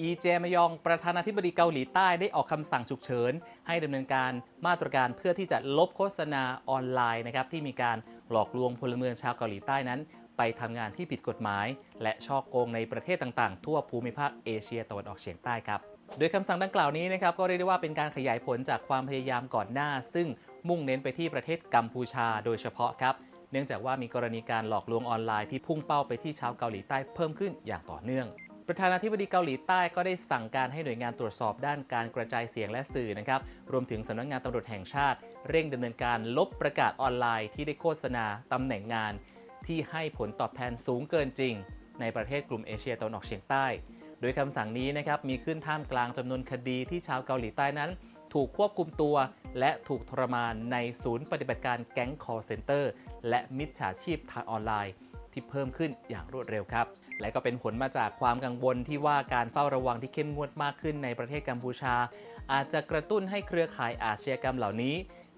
อีเจมยองประธานาธิบดีเกาหลีใต้ได้ออกคำสั่งฉุกเฉิน ให้ดำเนินการมาตรการเพื่อที่จะลบโฆษณาออนไลน์นะครับที่มีการหลอกลวงพลเมืองชาวเกาหลีใต้นั้น ไปทำงานที่ผิดกฎหมาย และช่อโกงในประเทศต่างๆ ทั่วภูมิภาคเอเชียตะวันออกเฉียงใต้ครับโดยคำสั่งดังกล่าวนี้นะครับก็เรียกได้ว่าเป็นการขยายผลจากความพยายามก่อนหน้า ซึ่งมุ่งเน้นไปที่ประเทศกัมพูชาโดยเฉพาะครับเนื่องจากว่ามีกรณีการหลอกลวงออนไลน์ที่พุ่งเป้าไปที่ชาวเกาหลีใต้เพิ่มขึ้นอย่างต่อเนื่อง ประธานาธิบดีเกาหลีใต้ก็ได้สั่งการให้หน่วยงานตรวจสอบด้านการกระจายเสียงและสื่อนะครับ รวมถึงสำนักงานตำรวจแห่งชาติ เร่งดำเนินการลบประกาศออนไลน์ที่ได้โฆษณาตำแหน่งงาน ที่ให้ผลตอบแทนสูงเกินจริง ในประเทศกลุ่มเอเชียตะวันออกเฉียงใต้ โดยคำสั่งนี้นะครับมีขึ้นท่ามกลางจำนวนคดีที่ชาวเกาหลีใต้นั้น ถูกควบคุมตัว และถูกทรมานในศูนย์ปฏิบัติการแก๊ง call center และมิจฉาชีพทางออนไลน์ ที่เพิ่มขึ้นอย่างรวดเร็วครับ และก็เป็นผลมาจากความกังวลที่ว่าการเฝ้าระวังที่เข้มงวดมากขึ้นในประเทศกัมพูชา อาจจะกระตุ้นให้เครือข่ายอาชญากรรมเหล่านี้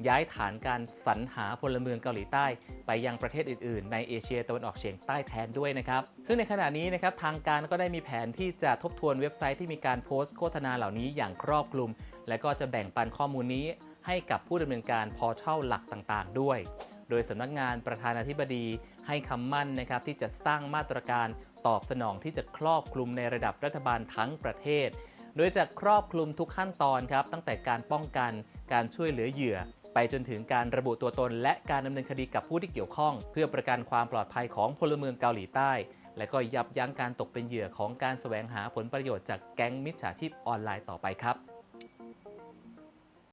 ย้ายฐานการสรรหาพลเมืองเกาหลีใต้ ไปยังประเทศอื่น ๆ ในเอเชียตะวันออกเฉียงใต้แทนด้วยนะครับ ซึ่งในขณะนี้นะครับทางการก็ได้มีแผนที่จะทบทวนเว็บไซต์ที่มีการโพสต์โฆษณาเหล่านี้อย่างครอบคลุม และก็จะแบ่งปันข้อมูลนี้ ให้กับผู้ดำเนินการพอเช่าหลักต่างๆ ด้วย โดยสำนักงานประธานาธิบดีให้คำมั่นนะครับที่จะสร้างมาตรการตอบสนองที่จะครอบคลุมในระดับรัฐบาลทั้งประเทศ โดยจะครอบคลุมทุกขั้นตอนครับตั้งแต่การป้องกัน การช่วยเหลือเหยื่อ ไปจนถึงการระบุตัวตน และการดำเนินคดีกับผู้ที่เกี่ยวข้อง เพื่อประกันความปลอดภัยของพลเมืองเกาหลีใต้ และก็ยับยั้งการตกเป็นเหยื่อของการแสวงหาผลประโยชน์จากแก๊งมิจฉาชีพออนไลน์ต่อไปครับ